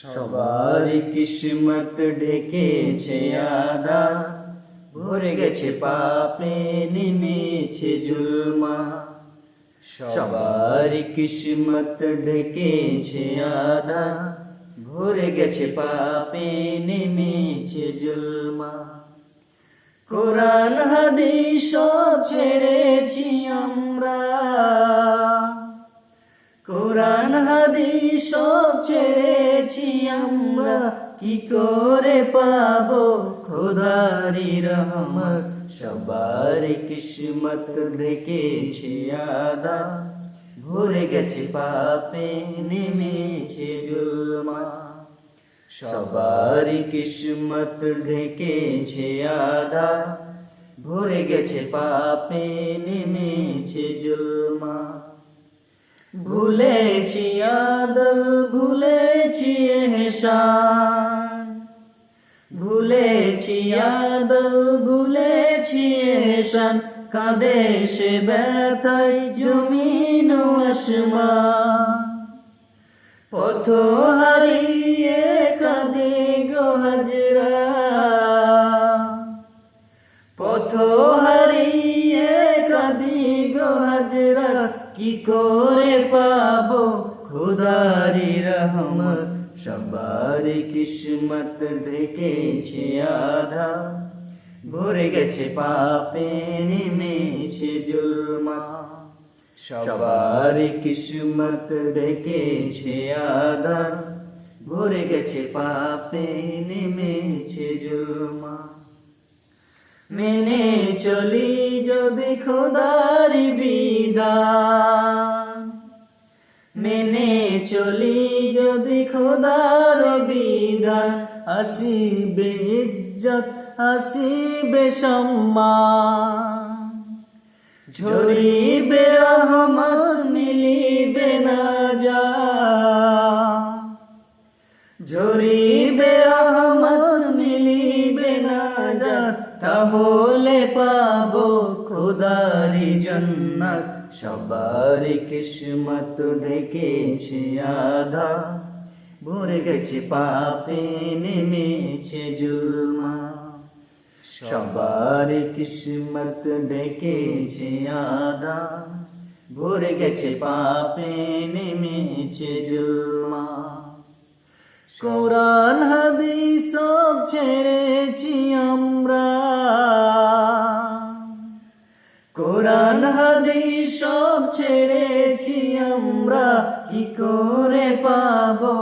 সবার কিসমত ডেকেছে আদা ভরে গেছে পাপে নেমেছে জুলমা। সবার কিসমত ডেকেছে আদা ভরে গেছে পাপে নেমেছে জুলমা। কোরআন হাদিস ছেড়েছি আমরা। করে পাবো খোদারি রহমত, সবার কিসমত দেখেছি আদা। ভরে গেছে পাপে, নেমেছে জুলমা। সবার কিসমত ঢেকেছে আদা। ভরে গেছে পাপে, নেমেছে জুলমা। ভুলেছি আদল, ভুলেছি এহসান। আদল ভুলেছি এহসান কাঁদে সে ব্যথায় জমিন পথ হারিয়ে কাঁদে গো পথ হারিয়ে কাঁদি গো কি করে পাবো খুদারি রহমত? সবার কিসমত ঢেকেছে আধা। ভরে গেছে পাপে নেমেছে জুলমা। সবার কিসমত ডেকেছে আদা ভরে গেছে পাপে নেমেছে জুলমা। মেনে চলি যদি খোদারি বিধান। মেনে চলি যদি খোদার বিধান। আসিবে ইজ্জত আসিবে সম্মান ঝরিবে রহমত মিলিবে না যা ঝরিবে রহমত মিলিবে না যা তাহলে পাবো খুদারি জন্নত। সবার কিসমত ডেকেছে আধা ভরে গেছে পাপে নেমেছে জুলমা। সবার কিসমত ডেকেছে আদা ভরে গেছে পাপে নেমেছে জুলমা। কোরআন, হাদিস সব ছেড়েছি আমরা। কোরআন, হাদিস সব ছেড়েছি আমরা। কি করে পাবো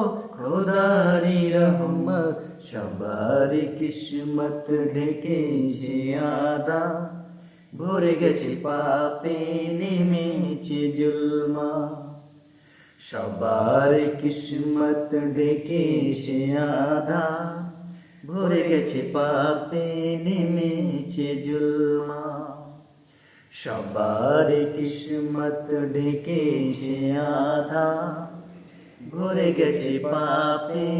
খোদারি রহমত, সবার কিসমত ঢেকেছে আদা। ভরে গেছে পাপে নেমেছে জুলমা। সবার কিসমত ডেকেছে আধা ভরে গেছে পাপে নেমেছে জুলমা। সবার কিসমত ডেকেছে আধা ভরে গেছে পাপে।